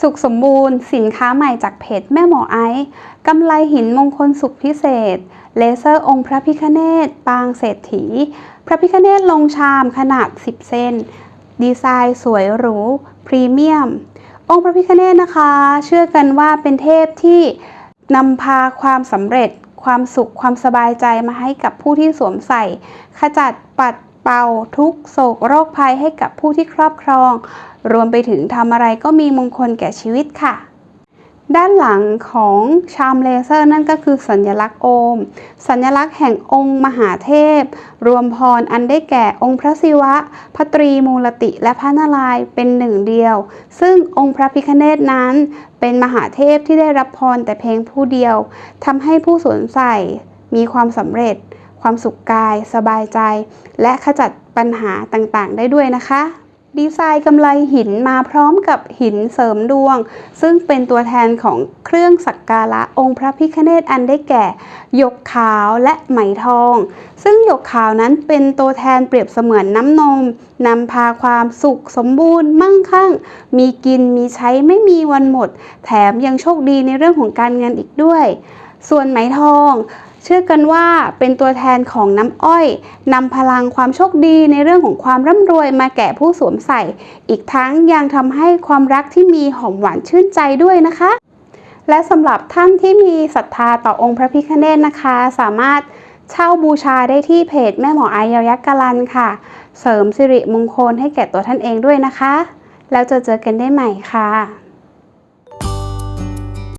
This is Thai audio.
สุขสมบูรณ์ สินค้าใหม่จากเพจแม่หมอไอซ์กำไลหินมงคลสุขพิเศษ เลเซอร์องค์พระพิคเนตปางเศรษฐี พระพิคเนตลงชามขนาด 10 เซนดีไซน์สวยหรู พรีเมียม องค์พระพิคเนตนะคะ เชื่อกันว่าเป็นเทพที่นำพาความสำเร็จ ความสุขความสบายใจมาให้กับผู้ที่สวมใส่ ขจัดปัด เป่าทุกโศกโรคภัยให้กับผู้ที่ครอบครอง รวมไปถึงทำอะไรก็มีมงคลแก่ชีวิตค่ะ ด้านหลังของชามเลเซอร์นั่นก็คือสัญลักษณ์โอม สัญลักษณ์แห่งองค์มหาเทพ รวมพรอันได้แก่องค์พระศิวะ พระตรีมูลติและพระนารายณ์เป็นหนึ่งเดียว ซึ่งองค์พระพิคเนตนั้น เป็นมหาเทพที่ได้รับพรแต่เพียงผู้เดียวทำให้ผู้สวมใส่มีความสำเร็จ ความสุขกาย สบายใจ และขจัดปัญหาต่างๆ ได้ด้วยนะคะ ดีไซน์กำไลหินมาพร้อมกับหินเสริมดวง ซึ่งเป็นตัวแทนของเครื่องสักการะองค์พระพิฆเนศอันได้แก่หยกขาวและไหมทอง ซึ่งหยกขาวนั้นเป็นตัวแทนเปรียบเสมือนน้ำนมนำพาความสุขสมบูรณ์ มั่งคั่ง มีกินมีใช้ไม่มีวันหมด แถมยังโชคดีในเรื่องของการเงินอีกด้วย ส่วนไหมทอง เชื่อกันว่าเป็นตัวแทนของน้ำอ้อยนำพลังความโชคดีในเรื่องของความร่ำรวยมาแก่ผู้สวมใส่ อีกทั้งยังทำให้ความรักที่มีหอมหวานชื่นใจด้วยนะคะ และสำหรับท่านที่มีศรัทธาต่อองค์พระพิฆเนศนะคะ สามารถเช่าบูชาได้ที่เพจแม่หมออายยยักษ์กาลันค่ะ เสริมสิริมงคลให้แก่ตัวท่านเองด้วยนะคะ แล้วจะเจอกันได้ใหม่ค่ะ